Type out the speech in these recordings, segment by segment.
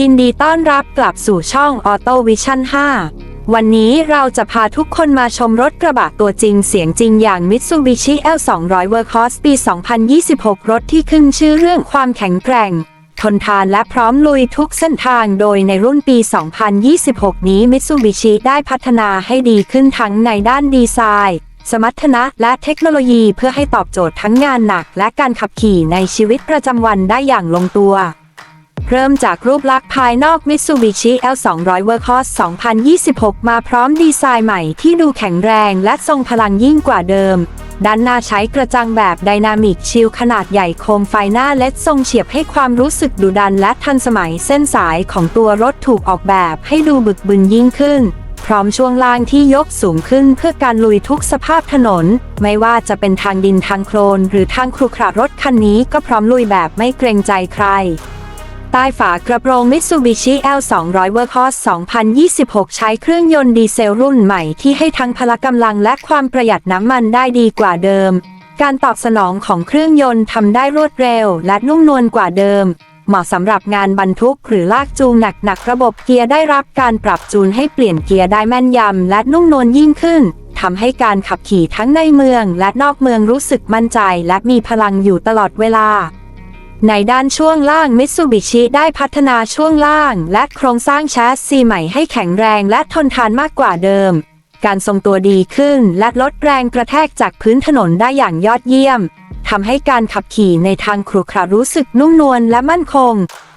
ยินดีต้อนรับกลับสู่ช่อง Auto Vision 5 วันนี้เราจะพาทุกคนมาชมรถกระบะตัวจริงเสียงจริงอย่าง Mitsubishi L200 Workhorse ปี 2026 รถที่ขึ้นชื่อเรื่องความแข็งแกร่ง ทนทานและพร้อมลุยทุกเส้นทางโดยในรุ่นปี 2026 นี้ Mitsubishi ได้พัฒนาให้ดีขึ้นทั้งในด้านดีไซน์ สมรรถนะและเทคโนโลยีเพื่อให้ตอบโจทย์ทั้งงานหนัก และการขับขี่ในชีวิตประจำวันได้อย่างลงตัว เริ่มจากรูปลักษณ์ภายนอก Mitsubishi L200 Workhorse 2026 มาพร้อมดีไซน์ใหม่ที่ดูแข็งแรงและทรงพลังยิ่งกว่าเดิม ด้านหน้าใช้กระจังแบบไดนามิกชิลขนาดใหญ่โคมไฟหน้าเล็ดทรงเฉียบให้ความรู้สึกดุดันและทันสมัยเส้นสายของตัวรถถูกออกแบบให้ดูบึกบึนยิ่งขึ้น พร้อมช่วงล่างที่ยกสูงขึ้นเพื่อการลุยทุกสภาพถนน ไม่ว่าจะเป็นทางดินทางโคลนหรือทางครุขระรถคันนี้ก็พร้อมลุยแบบไม่เกรงใจใคร ใต้ฝากระโปรง Mitsubishi L200 Workhorse 2026 ใช้เครื่องยนต์ดีเซลรุ่นใหม่ที่ให้ทั้งพละกำลังและความประหยัดน้ำมันได้ดีกว่าเดิม การตอบสนองของเครื่องยนต์ทำได้รวดเร็วและนุ่มนวลกว่าเดิม เหมาะสำหรับงานบรรทุกหรือลากจูงหนักๆระบบเกียร์ได้รับการปรับจูนให้เปลี่ยนเกียร์ได้แม่นยำและนุ่มนวลยิ่งขึ้นทำให้การขับขี่ทั้งในเมืองและนอกเมืองรู้สึกมั่นใจและมีพลังอยู่ตลอดเวลา ในด้านช่วงล่าง Mitsubishi ได้พัฒนาช่วงล่าง และโครงสร้างแชสซีใหม่ให้แข็งแรงและทนทานมากกว่าเดิม การทรงตัวดีขึ้นและลดแรงกระแทกจากพื้นถนนได้อย่างยอดเยี่ยมทำให้การขับขี่ในทางครุขระรู้สึกนุ่มนวลและมั่นคง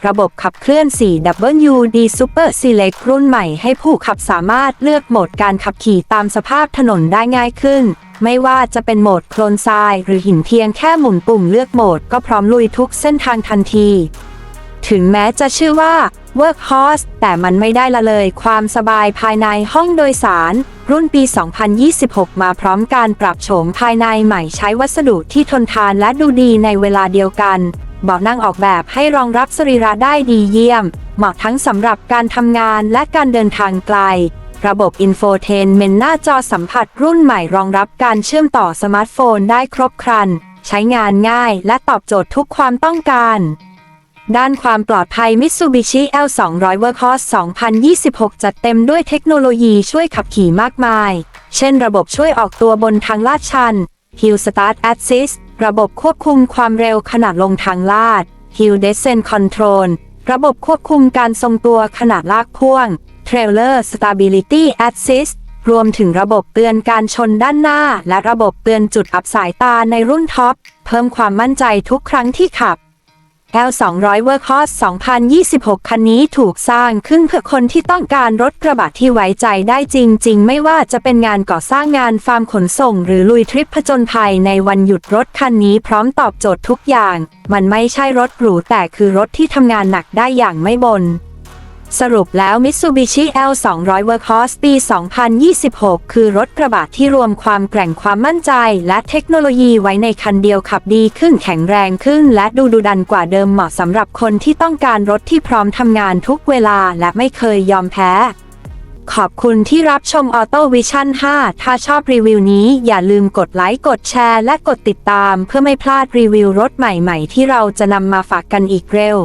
ระบบขับเคลื่อน 4WD Super Select รุ่นใหม่ให้ผู้ขับสามารถเลือกโหมดการขับขี่ตามสภาพถนนได้ง่ายขึ้น ไม่ว่าจะเป็นโหมดโคลนทรายหรือหินเพียงแค่หมุนปุ่มเลือกโหมดก็พร้อมลุยทุกเส้นทางทันที ถึงแม้จะชื่อว่า Workhorse แต่มันไม่ได้ละเลยความสบายภายในห้องโดยสาร รุ่นปี 2026 มาพร้อมการปรับโฉมภายในใหม่ใช้วัสดุที่ทนทานและดูดีในเวลาเดียวกันเบาะนั่งออกแบบให้รองรับสรีระได้ดีเยี่ยม เหมาะทั้งสำหรับการทำงานและการเดินทางไกล ระบบอินโฟเทนเมนหน้าจอสัมผัสรุ่นใหม่รองรับการเชื่อมต่อสมาร์ทโฟนได้ครบครัน ใช้งานง่ายและตอบโจทย์ทุกความต้องการ ด้านความปลอดภัย Mitsubishi L200 Workhorse 2026 จัดเต็มด้วยเทคโนโลยีช่วยขับขี่มากมาย เช่นระบบช่วยออกตัวบนทางลาดชัน Hill Start Assist ระบบควบคุมความเร็วขณะลงทางลาด Hill Descent Control ระบบควบคุมการทรงตัวขณะลากพ่วง Trailer Stability Assist รวมถึงระบบเตือนการชนด้านหน้า และระบบเตือนจุดอับสายตาในรุ่นท็อป เพิ่มความมั่นใจทุกครั้งที่ขับ L200 Workhorse 2026 คันนี้ถูกสร้างขึ้นเพื่อคนที่ต้องการรถกระบะที่ไว้ใจได้จริง ๆ ไม่ว่าจะเป็นงานก่อสร้างงานฟาร์มขนส่ง หรือลุยทริปผจญภัยในวันหยุดรถคันนี้พร้อมตอบโจทย์ทุกอย่าง มันไม่ใช่รถหรูแต่คือรถที่ทำงานหนักได้อย่างไม่บน่น สรุปแล้ว Mitsubishi L200 Workhorse ปี 2026 คือรถกระบะที่รวมความแกร่งความมั่นใจ และเทคโนโลยีไว้ในคันเดียวขับดีขึ้นแข็งแรงขึ้น และดูดุดันกว่าเดิมเหมาะสำหรับคนที่ต้องการรถที่พร้อมทำงานทุกเวลาและไม่เคยยอมแพ้ ขอบคุณที่รับชม Auto Vision 5 ถ้าชอบรีวิวนี้อย่าลืมกดไลค์กดแชร์ และกดติดตาม เพื่อไม่พลาดรีวิวรถใหม่ๆ ที่เราจะนำมาฝากกันอีกเร็ว